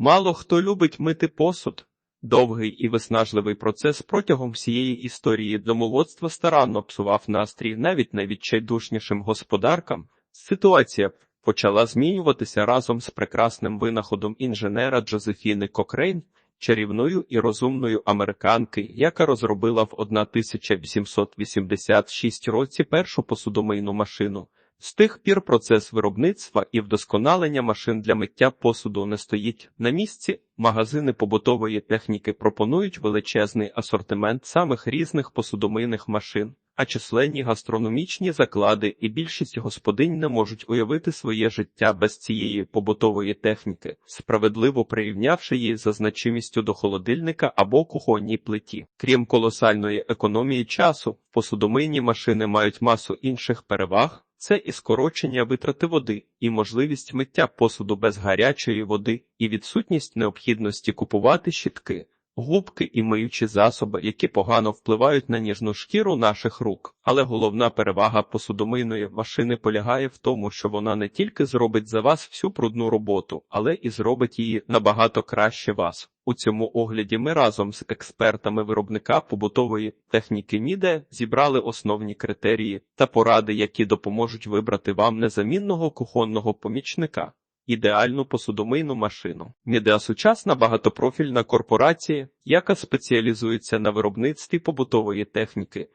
Мало хто любить мити посуд. Довгий і виснажливий процес протягом всієї історії домоводства старанно псував настрій навіть найвідчайдушнішим господаркам. Ситуація почала змінюватися разом з прекрасним винаходом інженера Джозефіни Кокрейн, чарівною і розумною американки, яка розробила в 1886 році першу посудомийну машину. З тих пір процес виробництва і вдосконалення машин для миття посуду не стоїть на місці. Магазини побутової техніки пропонують величезний асортимент самих різних посудомийних машин, а численні гастрономічні заклади і більшість господинь не можуть уявити своє життя без цієї побутової техніки, справедливо порівнявши її за значимістю до холодильника або кухонній плиті. Крім колосальної економії часу, посудомийні машини мають масу інших переваг. Це і скорочення витрати води, і можливість миття посуду без гарячої води, і відсутність необхідності купувати щітки, губки і миючі засоби, які погано впливають на ніжну шкіру наших рук. Але головна перевага посудомийної машини полягає в тому, що вона не тільки зробить за вас всю брудну роботу, але і зробить її набагато краще вас. У цьому огляді ми разом з експертами виробника побутової техніки Міде зібрали основні критерії та поради, які допоможуть вибрати вам незамінного кухонного помічника. Ідеальну посудомийну машину. Мідеа сучасна багатопрофільна корпорація, яка спеціалізується на виробництві побутової техніки.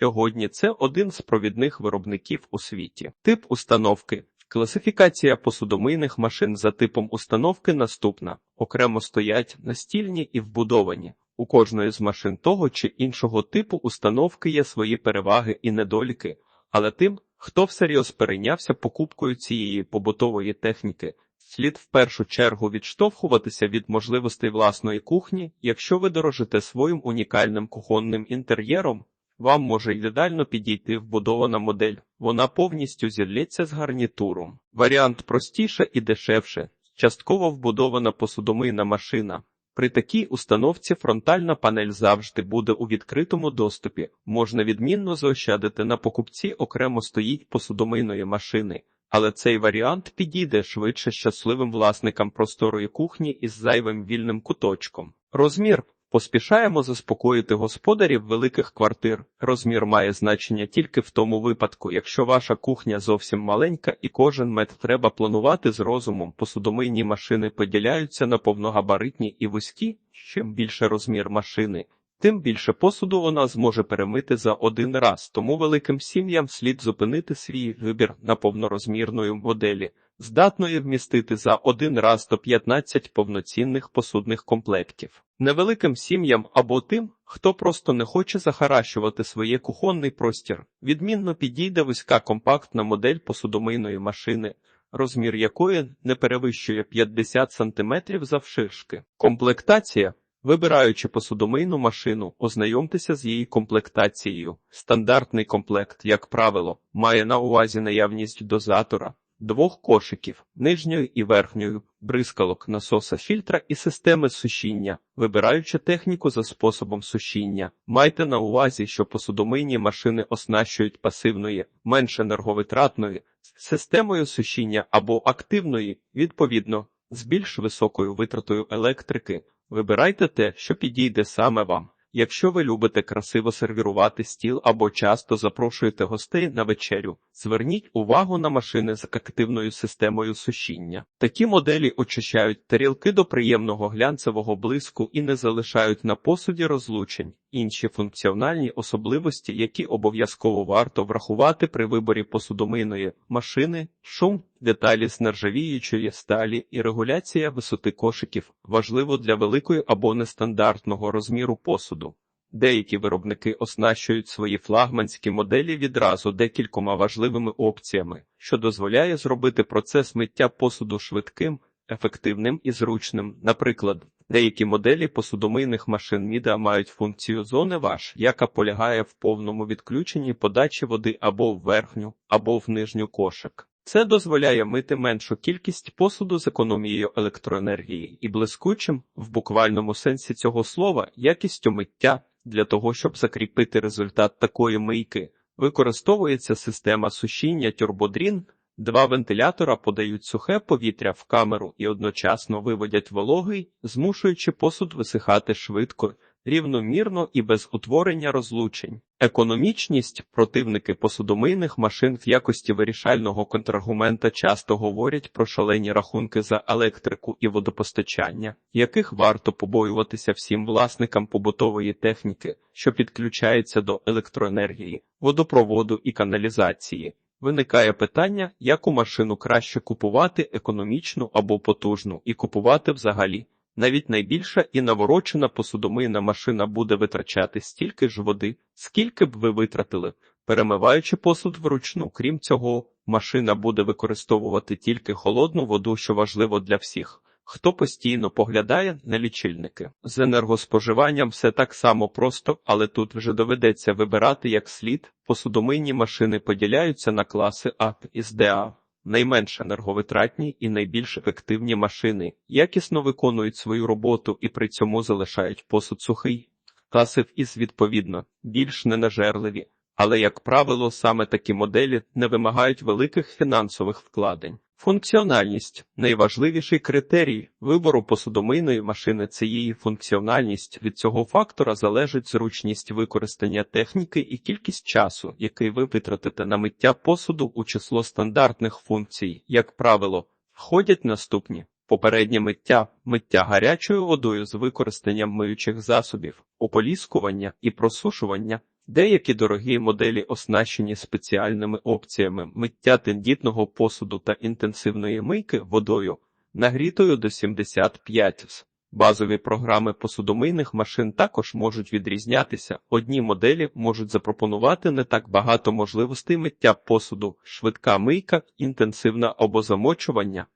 Сьогодні це один з провідних виробників у світі. Тип установки. Класифікація посудомийних машин за типом установки наступна: окремо стоять настільні і вбудовані. У кожної з машин того чи іншого типу установки є свої переваги і недоліки, але тим, хто всерйоз перейнявся покупкою цієї побутової техніки, слід в першу чергу відштовхуватися від можливостей власної кухні, якщо ви дорожите своїм унікальним кухонним інтер'єром. Вам може ідеально підійти вбудована модель, вона повністю зілється з гарнітуром. Варіант простіше і дешевше, частково вбудована посудомийна машина. При такій установці фронтальна панель завжди буде у відкритому доступі, можна відмінно заощадити на покупці окремо стоїть посудомийної машини, але цей варіант підійде швидше щасливим власникам просторої кухні із зайвим вільним куточком. Розмір Поспішаємо заспокоїти господарів великих квартир. Розмір має значення тільки в тому випадку, якщо ваша кухня зовсім маленька і кожен мет треба планувати з розумом. Посудомийні машини поділяються на повногабаритні і вузькі. Чим більше розмір машини, тим більше посуду вона зможе перемити за один раз. Тому великим сім'ям слід зупинити свій вибір на повнорозмірної моделі, здатної вмістити за один раз до 15 повноцінних посудних комплектів. Невеликим сім'ям або тим, хто просто не хоче захаращувати своє кухонний простір, відмінно підійде вузька компактна модель посудомийної машини, розмір якої не перевищує 50 см завширшки. Комплектація. Вибираючи посудомийну машину, ознайомтеся з її комплектацією. Стандартний комплект, як правило, має на увазі наявність дозатора, двох кошиків, нижньої і верхньої, бризкалок, насоса фільтра і системи сушіння. Вибираючи техніку за способом сушіння, майте на увазі, що посудомийні машини оснащують пасивної, менш енерговитратної, системою сушіння або активної, відповідно, з більш високою витратою електрики. Вибирайте те, що підійде саме вам. Якщо ви любите красиво сервірувати стіл або часто запрошуєте гостей на вечерю, зверніть увагу на машини з активною системою сушіння. Такі моделі очищають тарілки до приємного глянцевого блиску і не залишають на посуді розлучень. Інші функціональні особливості, які обов'язково варто врахувати при виборі посудомийної машини, шум, деталі з нержавіючої сталі і регуляція висоти кошиків важливо для великої або нестандартного розміру посуду. Деякі виробники оснащують свої флагманські моделі відразу декількома важливими опціями, що дозволяє зробити процес миття посуду швидким, ефективним і зручним. Наприклад, деякі моделі посудомийних машин Міда мають функцію зони ваш, яка полягає в повному відключенні подачі води або в верхню, або в нижню кошик. Це дозволяє мити меншу кількість посуду з економією електроенергії і блискучим, в буквальному сенсі цього слова, якістю миття. Для того, щоб закріпити результат такої мийки, використовується система сушіння Turboдрін. Два вентилятора подають сухе повітря в камеру і одночасно виводять вологий, змушуючи посуд висихати швидко, рівномірно і без утворення розлучень. Економічність противники посудомийних машин в якості вирішального контраргумента часто говорять про шалені рахунки за електрику і водопостачання, яких варто побоюватися всім власникам побутової техніки, що підключається до електроенергії, водопроводу і каналізації. Виникає питання, яку машину краще купувати економічну або потужну, і купувати взагалі. Навіть найбільша і наворочена посудомийна машина буде витрачати стільки ж води, скільки б ви витратили, перемиваючи посуд вручну. Крім цього, машина буде використовувати тільки холодну воду, що важливо для всіх. Хто постійно поглядає на лічильники з енергоспоживанням все так само просто, але тут вже доведеться вибирати як слід. Посудомийні машини поділяються на класи А і з ДА. Найменш енерговитратні і найбільш ефективні машини якісно виконують свою роботу і при цьому залишають посуд сухий. Класи із відповідно більш ненажерливі, але, як правило, саме такі моделі не вимагають великих фінансових вкладень. Функціональність найважливіший критерій вибору посудомийної машини це її функціональність. Від цього фактора залежить зручність використання техніки і кількість часу, який ви витратите на миття посуду у число стандартних функцій, як правило, входять наступні. Попереднє миття, миття гарячою водою з використанням миючих засобів, ополіскування і просушування, Деякі дорогі моделі оснащені спеціальними опціями миття тендітного посуду та інтенсивної мийки водою, нагрітою до 75 С. Базові програми посудомийних машин також можуть відрізнятися. Одні моделі можуть запропонувати не так багато можливостей миття посуду, швидка мийка, інтенсивне обозамочування,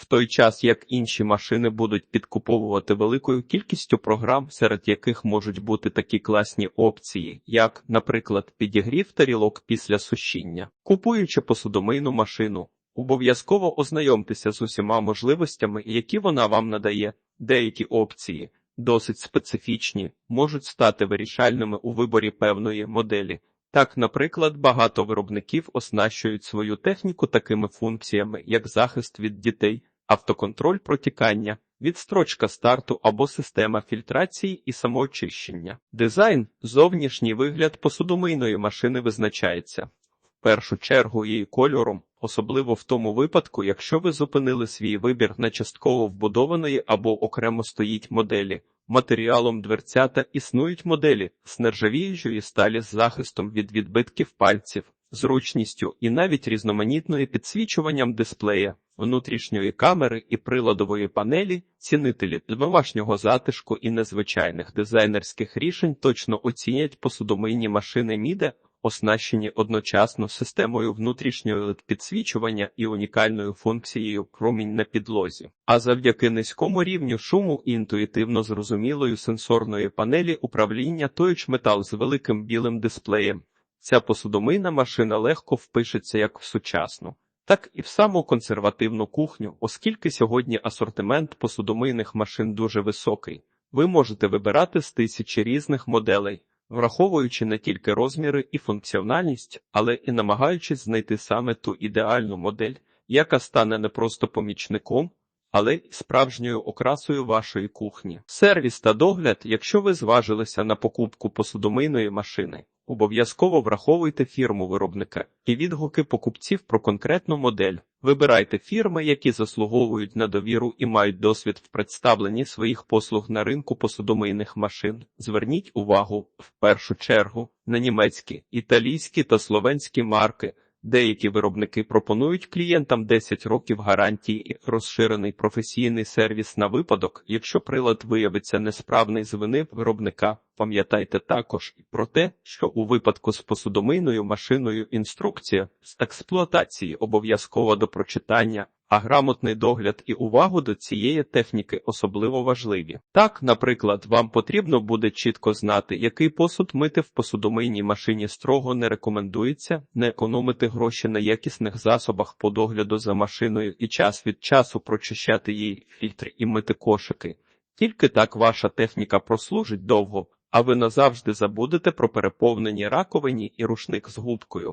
в той час як інші машини будуть підкуповувати великою кількістю програм, серед яких можуть бути такі класні опції, як, наприклад, підігрів тарілок після сушіння, купуючи посудомийну машину. Обов'язково ознайомтеся з усіма можливостями, які вона вам надає. Деякі опції, досить специфічні, можуть стати вирішальними у виборі певної моделі. Так, наприклад, багато виробників оснащують свою техніку такими функціями, як захист від дітей, автоконтроль протікання, відстрочка старту або система фільтрації і самоочищення. Дизайн, зовнішній вигляд посудомийної машини визначається в першу чергу її кольором, особливо в тому випадку, якщо ви зупинили свій вибір на частково вбудованої або окремо стоїть моделі. Матеріалом дверцята існують моделі з нержавіючої сталі з захистом від відбитків пальців, зручністю і навіть різноманітною підсвічуванням дисплея, внутрішньої камери і приладової панелі, цінителі домашнього затишку і незвичайних дизайнерських рішень точно оцінять посудомийні машини Міде, оснащені одночасно системою внутрішнього підсвічування і унікальною функцією промінь на підлозі. А завдяки низькому рівню шуму і інтуїтивно зрозумілої сенсорної панелі управління Touch Metal з великим білим дисплеєм. Ця посудомийна машина легко впишеться як в сучасну, так і в саму консервативну кухню, оскільки сьогодні асортимент посудомийних машин дуже високий. Ви можете вибирати з тисячі різних моделей, враховуючи не тільки розміри і функціональність, але і намагаючись знайти саме ту ідеальну модель, яка стане не просто помічником, але й справжньою окрасою вашої кухні. Сервіс та догляд, якщо ви зважилися на покупку посудомийної машини. Обов'язково враховуйте фірму виробника і відгуки покупців про конкретну модель. Вибирайте фірми, які заслуговують на довіру і мають досвід в представленні своїх послуг на ринку посудомийних машин. Зверніть увагу в першу чергу на німецькі, італійські та словенські марки. Деякі виробники пропонують клієнтам 10 років гарантії і розширений професійний сервіс на випадок, якщо прилад виявиться несправний з вини виробника. Пам'ятайте також і про те, що у випадку з посудомийною машиною інструкція з експлуатації обов'язкова до прочитання, а грамотний догляд і увагу до цієї техніки особливо важливі. Так, наприклад, вам потрібно буде чітко знати, який посуд мити в посудомийній машині строго не рекомендується, не економити гроші на якісних засобах по догляду за машиною і час від часу прочищати її фільтри і мити кошики. Тільки так ваша техніка прослужить довго, а ви назавжди забудете про переповнені раковині і рушник з губкою.